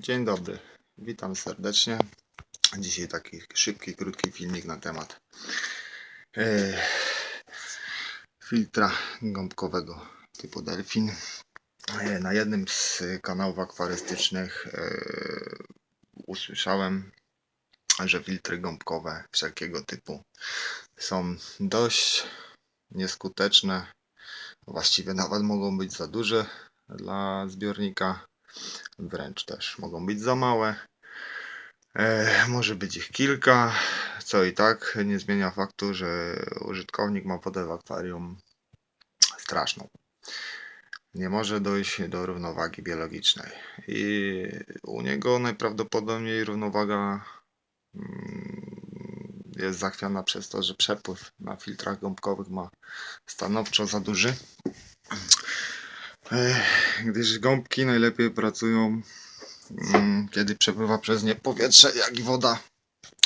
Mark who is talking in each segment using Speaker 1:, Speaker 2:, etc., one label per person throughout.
Speaker 1: Dzień dobry, witam serdecznie. Dzisiaj taki szybki, krótki filmik na temat e, filtra gąbkowego typu Delfin. E, na jednym z kanałów akwarystycznych e, usłyszałem, że filtry gąbkowe wszelkiego typu są dość nieskuteczne. Właściwie nawet mogą być za duże dla zbiornika wręcz też mogą być za małe. E, może być ich kilka, co i tak nie zmienia faktu, że użytkownik ma wodę w akwarium straszną. Nie może dojść do równowagi biologicznej. I u niego najprawdopodobniej równowaga mm, jest zachwiana przez to, że przepływ na filtrach gąbkowych ma stanowczo za duży. Gdyż gąbki najlepiej pracują, mm, kiedy przepływa przez nie powietrze, jak i woda,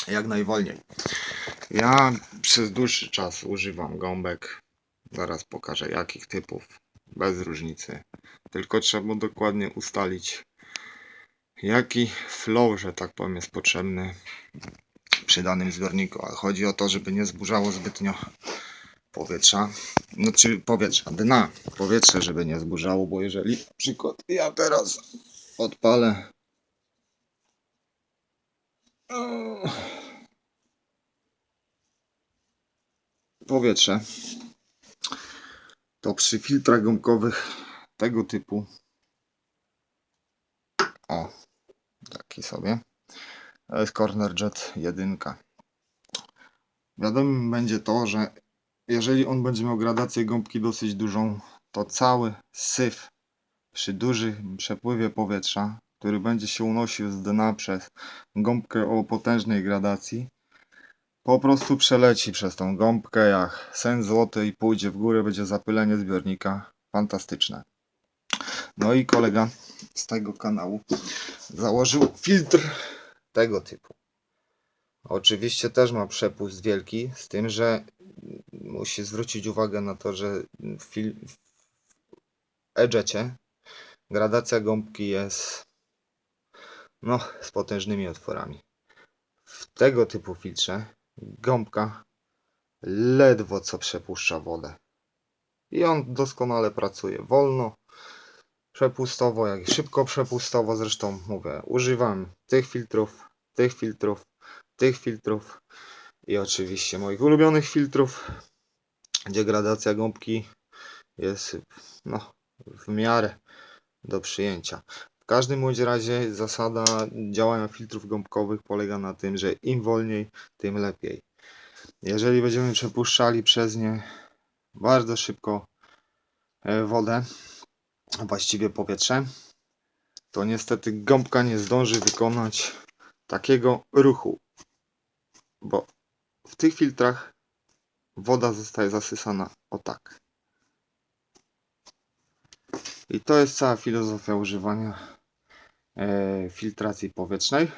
Speaker 1: jak najwolniej. Ja przez dłuższy czas używam gąbek. Zaraz pokażę jakich typów, bez różnicy. Tylko trzeba dokładnie ustalić, jaki flow, że tak powiem, jest potrzebny przy danym zbiorniku. Ale chodzi o to, żeby nie zburzało zbytnio powietrza, znaczy powietrza, dna, powietrze, żeby nie zburzało, bo jeżeli na przykład ja teraz odpalę powietrze, to przy filtrach gąbkowych tego typu o, taki sobie to jest Corner Jet 1 wiadomym będzie to, że jeżeli on będzie miał gradację gąbki dosyć dużą, to cały syf przy dużym przepływie powietrza, który będzie się unosił z dna przez gąbkę o potężnej gradacji, po prostu przeleci przez tą gąbkę jak sen złoty i pójdzie w górę, będzie zapylenie zbiornika. Fantastyczne. No i kolega z tego kanału założył filtr tego typu. Oczywiście też ma przepust wielki, z tym, że musi zwrócić uwagę na to, że w, e-jecie gradacja gąbki jest no, z potężnymi otworami. W tego typu filtrze gąbka ledwo co przepuszcza wodę. I on doskonale pracuje wolno, przepustowo, jak i szybko przepustowo. Zresztą mówię, używam tych filtrów, tych filtrów, tych filtrów i oczywiście moich ulubionych filtrów, gdzie gradacja gąbki jest no, w miarę do przyjęcia. W każdym bądź razie zasada działania filtrów gąbkowych polega na tym, że im wolniej, tym lepiej. Jeżeli będziemy przepuszczali przez nie bardzo szybko e, wodę, właściwie powietrze, to niestety gąbka nie zdąży wykonać takiego ruchu, bo w tych filtrach woda zostaje zasysana o tak. I to jest cała filozofia używania e, filtracji powietrznej.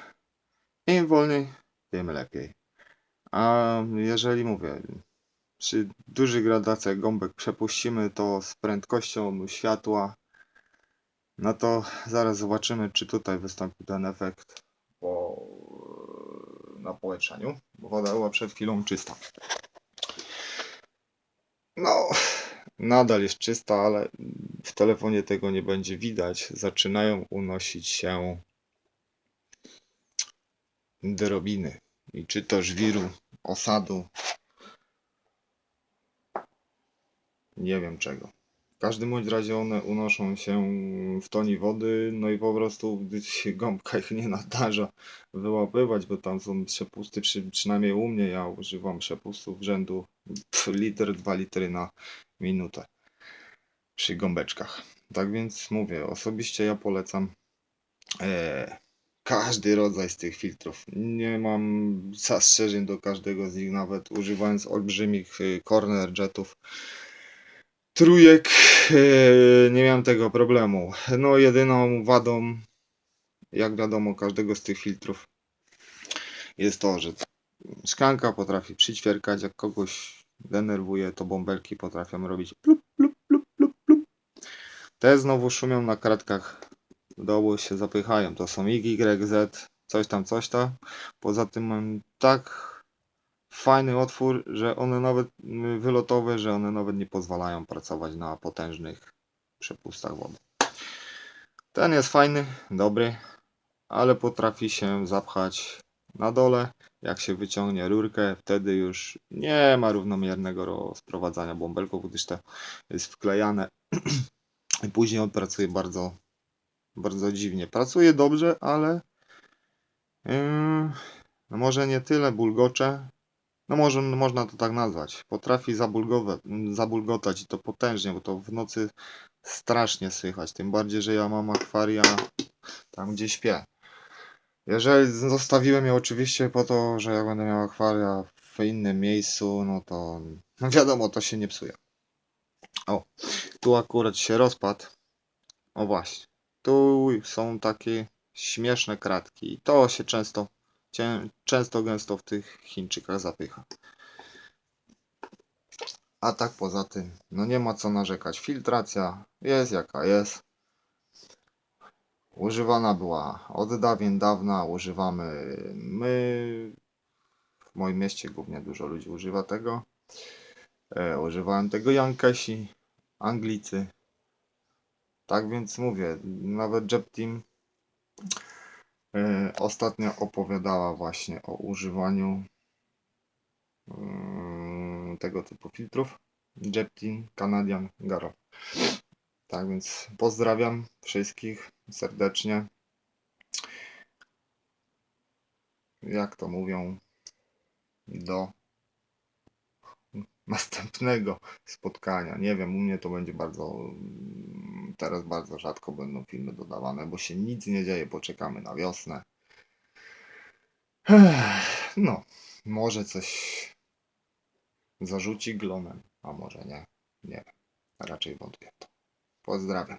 Speaker 1: Im wolniej, tym lepiej. A jeżeli mówię, przy dużych gradacjach gąbek przepuścimy to z prędkością światła, no to zaraz zobaczymy, czy tutaj wystąpi ten efekt po napowietrzeniu. Bo woda była przed chwilą czysta. No, nadal jest czysta, ale w telefonie tego nie będzie widać. Zaczynają unosić się drobiny. I czy to żwiru, osadu, nie wiem czego. Każdym bądź razie one unoszą się w toni wody, no i po prostu się gąbka ich nie nadarza wyłapywać, bo tam są przepusty, przy, przynajmniej u mnie ja używam przepustów rzędu litr, dwa litry na minutę przy gąbeczkach. Tak więc mówię, osobiście ja polecam e, każdy rodzaj z tych filtrów. Nie mam zastrzeżeń do każdego z nich, nawet używając olbrzymich e, corner jetów trójek e, nie miałem tego problemu. No jedyną wadą, jak wiadomo, każdego z tych filtrów jest to, że szklanka potrafi przyćwierkać, jak kogoś denerwuje, to bąbelki potrafią robić plup, plup, plup, plup, plup. Te znowu szumią na kratkach do dołu się zapychają. To są YZ, coś tam, coś tam. Poza tym mam tak fajny otwór, że one nawet y, wylotowe, że one nawet nie pozwalają pracować na potężnych przepustach wody. Ten jest fajny, dobry, ale potrafi się zapchać na dole. Jak się wyciągnie rurkę, wtedy już nie ma równomiernego rozprowadzania bąbelków, gdyż to jest wklejane i później on pracuje bardzo, bardzo dziwnie. Pracuje dobrze, ale yy, może nie tyle bulgocze, no może można to tak nazwać. Potrafi zabulgowe, zabulgotać i to potężnie, bo to w nocy strasznie słychać. Tym bardziej, że ja mam akwaria tam, gdzie śpię. Jeżeli zostawiłem je oczywiście po to, że jak będę miał akwaria w innym miejscu, no to no wiadomo, to się nie psuje. O, tu akurat się rozpadł. O właśnie, tu są takie śmieszne kratki. I to się często, cię, często gęsto w tych Chińczykach zapycha. A tak poza tym, no nie ma co narzekać. Filtracja jest jaka jest. Używana była od dawien dawna, używamy my. W moim mieście głównie dużo ludzi używa tego. E, używałem tego Yankesi, Anglicy. Tak więc mówię, nawet Jeb Team ostatnio opowiadała właśnie o używaniu mm, tego typu filtrów. Team Canadian Garo. Tak więc pozdrawiam wszystkich serdecznie. Jak to mówią, do następnego spotkania. Nie wiem, u mnie to będzie bardzo. Teraz bardzo rzadko będą filmy dodawane, bo się nic nie dzieje. Poczekamy na wiosnę. No, może coś zarzuci glonem, a może nie. Nie. Raczej wątpię to. Pozdrawiam.